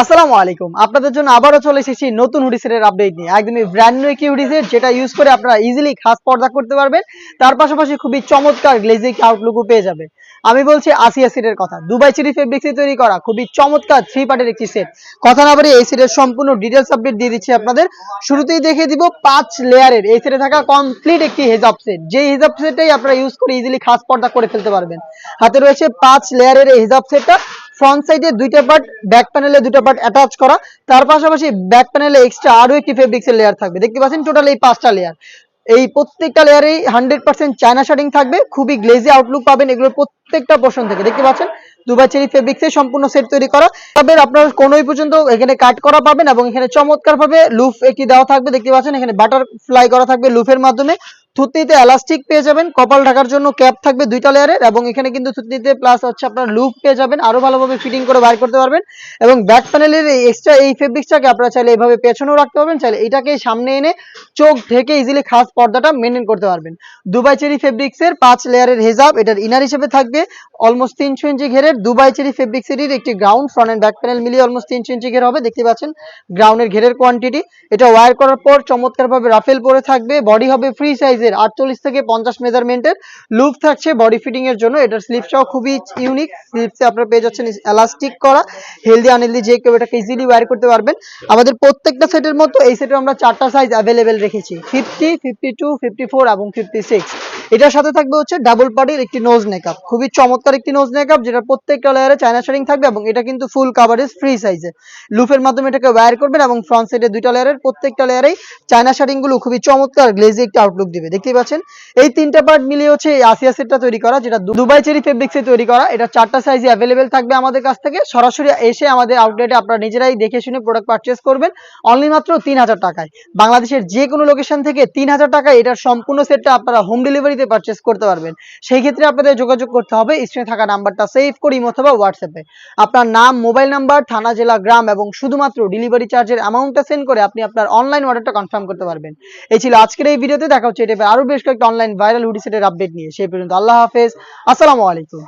আসসালামু আলাইকুম। আপনাদের জন্য আবারও চলে এসেছি নতুন হুডি সেটের আপডেট নিয়ে। একদমই ব্র্যান্ড নিউ একটি হুডি সেট যেটা ইউজ করে আপনারা ইজিলি খাস পর্দা করতে পারবেন। তার পাশাপাশি খুবই চমৎকার গ্লেজিং আউটলুকও পেয়ে যাবে আমি বলছি আসিয়া সেটের কথা। দুবাই চিরি ফেব্রিক্সে তৈরি করা খুবই চমৎকার থ্রি পার্টের একটি সেট কথা না বাড়িয়ে এই সেটের সম্পূর্ণ ডিটেলস আপডেট দিয়ে দিচ্ছি আপনাদের। শুরুতেই দেখে দিব পাঁচ লেয়ারের এই সেটে থাকা কমপ্লিট একটি হেজাব সেট যে হেজাব সেটটাই আপনারা ইউজ করে ইজিলি খাস পর্দা করে ফেলতে পারবেন। হাতে রয়েছে পাঁচ লেয়ারের এই হেজাব সেটটা ফ্রন্ট সাইডে দুইটা পার্ট ব্যাক প্যানেলে দুটো পার্ট অ্যাটাচ করা। তার পাশাপাশি ব্যাক প্যানেলে এক্সট্রা আরও একটি ফেব্রিক্সের লেয়ার থাকবে। দেখতে পাচ্ছেন টোটাল এই পাঁচটা লেয়ার এই প্রত্যেকটা লেয়ারেই হান্ড্রেড পার্সেন্ট চায়না শার্টিং থাকবে। খুবই গ্লেজি আউটলুক পাবেন এগুলোর প্রত্যেকটা পোর্শন থেকে। দেখতে পাচ্ছেন? দুবাই চেরি ফেব্রিক্সের সম্পূর্ণ সেট তৈরি করা। তবে আপনার কোনোই পর্যন্ত এখানে কাট করা পাবেন এবং এখানে চমৎকার ভাবে লুফ একটি দেওয়া থাকবে। দেখতে পাচ্ছেন? এখানে বাটার ফ্লাই করা থাকবে লুফের মাধ্যমে। থুতনিতে এলাস্টিক পেয়ে যাবেন। কপাল ঢাকার জন্য ক্যাপ থাকবে দুইটা লেয়ারের এবং এখানে কিন্তু থুতনিতে প্লাস হচ্ছে আপনার লুপ পেয়ে যাবেন। আরও ভালোভাবে ফিটিং করে বাইর করতে পারবেন এবং ব্যাক প্যানেলের এই এক্সট্রা এই ফেব্রিক্সটাকে আপনারা চাইলে এইভাবে পেছনেও রাখতে পারবেন। চাইলে এটাকে সামনে এনে চোখ ঢেকে ইজিলি খাস পর্দাটা মেনটেন করতে পারবেন। দুবাই চেরি ফেব্রিক্সের পাঁচ লেয়ারের হেজাব এটার ইনার হিসেবে থাকবে অলমোস্ট তিনশো ইঞ্চি ঘেরের। দুবাই চেরি ফেব্রিক্সেরই একটি ground front and back panel মিলিয়ে অলমোস্ট তিনশো ইঞ্চি ঘের হবে। দেখতে পাচ্ছেন গ্রাউন্ডের ঘেরের কোয়ান্টিটি এটা ওয়ার করার পর চমৎকারভাবে রাফেল পরে থাকবে। বডি হবে ফ্রি সাইজের আটচল্লিশ থেকে পঞ্চাশ মেজারমেন্টের লুপ থাকছে বডি ফিটিং এর জন্য। এটার স্লিপসটাও খুবই ইউনিক স্লিপসে আপনারা পেয়ে যাচ্ছেন এলাস্টিক করা। হেলদি আনহেলদি যে কেউ এটাকে ইজিলি ওয়ার করতে পারবেন। আমাদের প্রত্যেকটা সেটের মতো এই সেটে আমরা চারটা সাইজ অ্যাভেলেবেল রেখেছি। Fifty fifty two fifty four এবং ফিফটি সিক্স এটার সাথে থাকবে হচ্ছে ডাবল পার্টির একটি নোজ মেকআপ খুবই চমৎকার একটি নোজ মেকআপ যেটা প্রত্যেকটা লেয়ারে চায়না শেডিং থাকবে এবং এটা কিন্তু ফুল কাভারেজ ফ্রি সাইজে লুফের মাধ্যমে এটাকে ওয়্যার করবেন এবং ফ্রন্ট সাইডে দুইটা লেয়ারের প্রত্যেকটা লেয়ারেই চায়না গুলো খুবই চমৎকার গ্লেজি একটি আউটলুক দিবে। দেখতেই পাচ্ছেন? এই তিনটা পার্ট মিলিয়ে হচ্ছে এই আসিয়া সেটটা তৈরি করা, যেটা দুবাই চেরি ফেব্রিক্সে তৈরি করা। এটা চারটা সাইজে অ্যাভেলেবেল থাকবে আমাদের কাছ থেকে। সরাসরি এসে আমাদের আউটলেটে আপনারা নিজেরাই দেখে শুনে প্রোডাক্ট পারচেস করবেন। অনলি মাত্র তিন হাজার টাকায়। বাংলাদেশের যে কোনো লোকেশন থেকে তিন হাজার টাকায় এটার সম্পূর্ণ সেটটা আপনারা হোম ডেলিভারিতে পারচেস করতে পারবেন, সেই ক্ষেত্রে আপনাদের যোগাযোগ করতে হবে। স্ক্রিনে থাকা নাম্বারটা সেভ করি অথবা হোয়াটসঅ্যাপে আপনার নাম মোবাইল নাম্বার থানা, জেলা, গ্রাম এবং শুধুমাত্র ডেলিভারি চার্জের অ্যামাউন্টটা সেন্ড করে আপনি আপনার অনলাইন অর্ডারটা কনফার্ম করতে পারবেন। এই ছিল আজকের এই ভিডিওতে দেখা হচ্ছে এটা আরও বেশ কয়েকটা অনলাইন ভাইরাল হুডি সেটের আপডেট নিয়ে। সেই পর্যন্ত আল্লাহ হাফেজ। আসসালামু আলাইকুম।